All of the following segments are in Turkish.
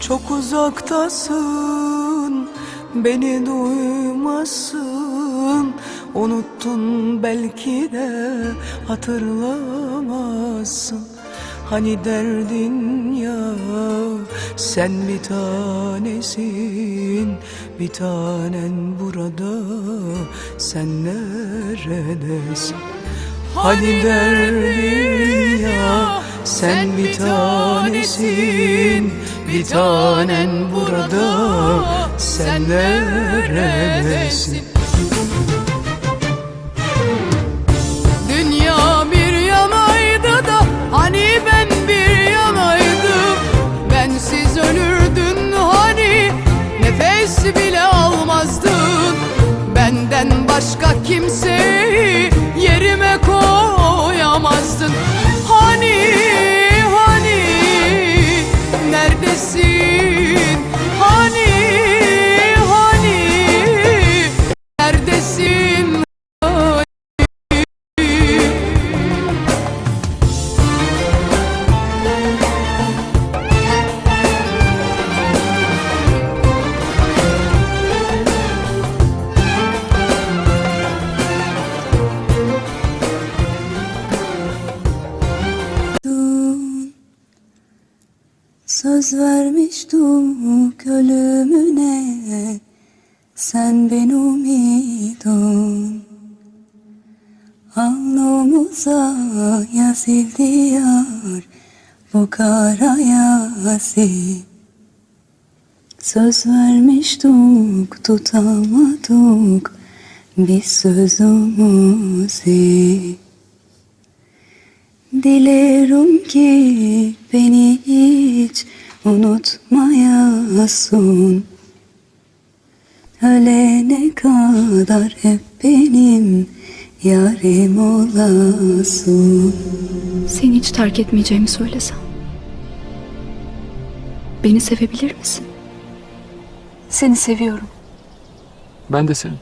Çok uzaktasın Beni duymazsın Unuttun belki de hatırlamazsın. Hani derdin ya sen bir tanesin. Bir tanen burada sen neredesin? Hani derdin ya sen bir tanesin Bir tanen burada. Sen neredesin? Dünya bir yanaydı da hani ben bir yanaydım Bensiz ölürdün hani nefes bile almazdın. Benden başka kimseyi yerime koyamazdın Söz vermiştik ölümüne Sen ben umidun. Alnımıza yazıldı yar Bu kara yazı Söz vermiştik tutamadık Biz sözümüzü Dilerim ki beni hiç unutmayasın Ölene kadar hep benim yarim olasın Seni hiç terk etmeyeceğimi söylesem. Beni sevebilir misin? Seni seviyorum. Ben de seni.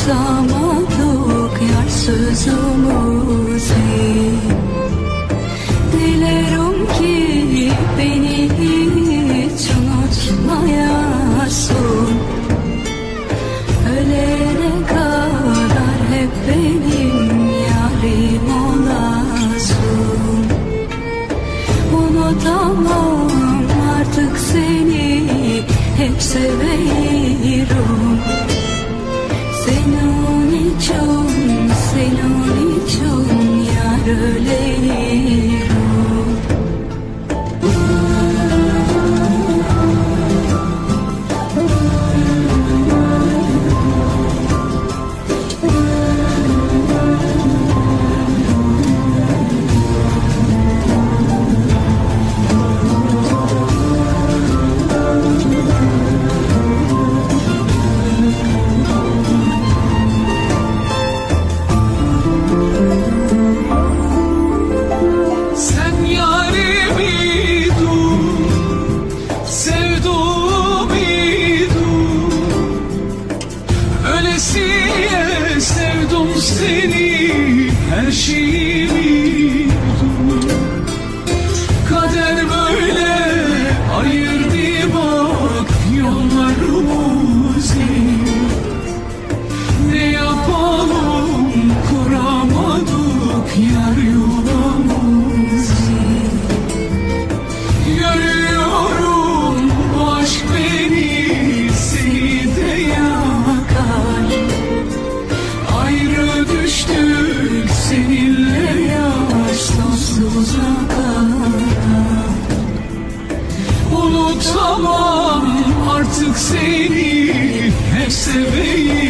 Tutamadık yar sözümüzü Unutamam artık seni Hep seveyim.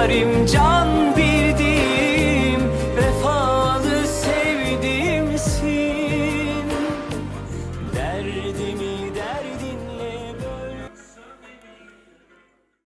yarim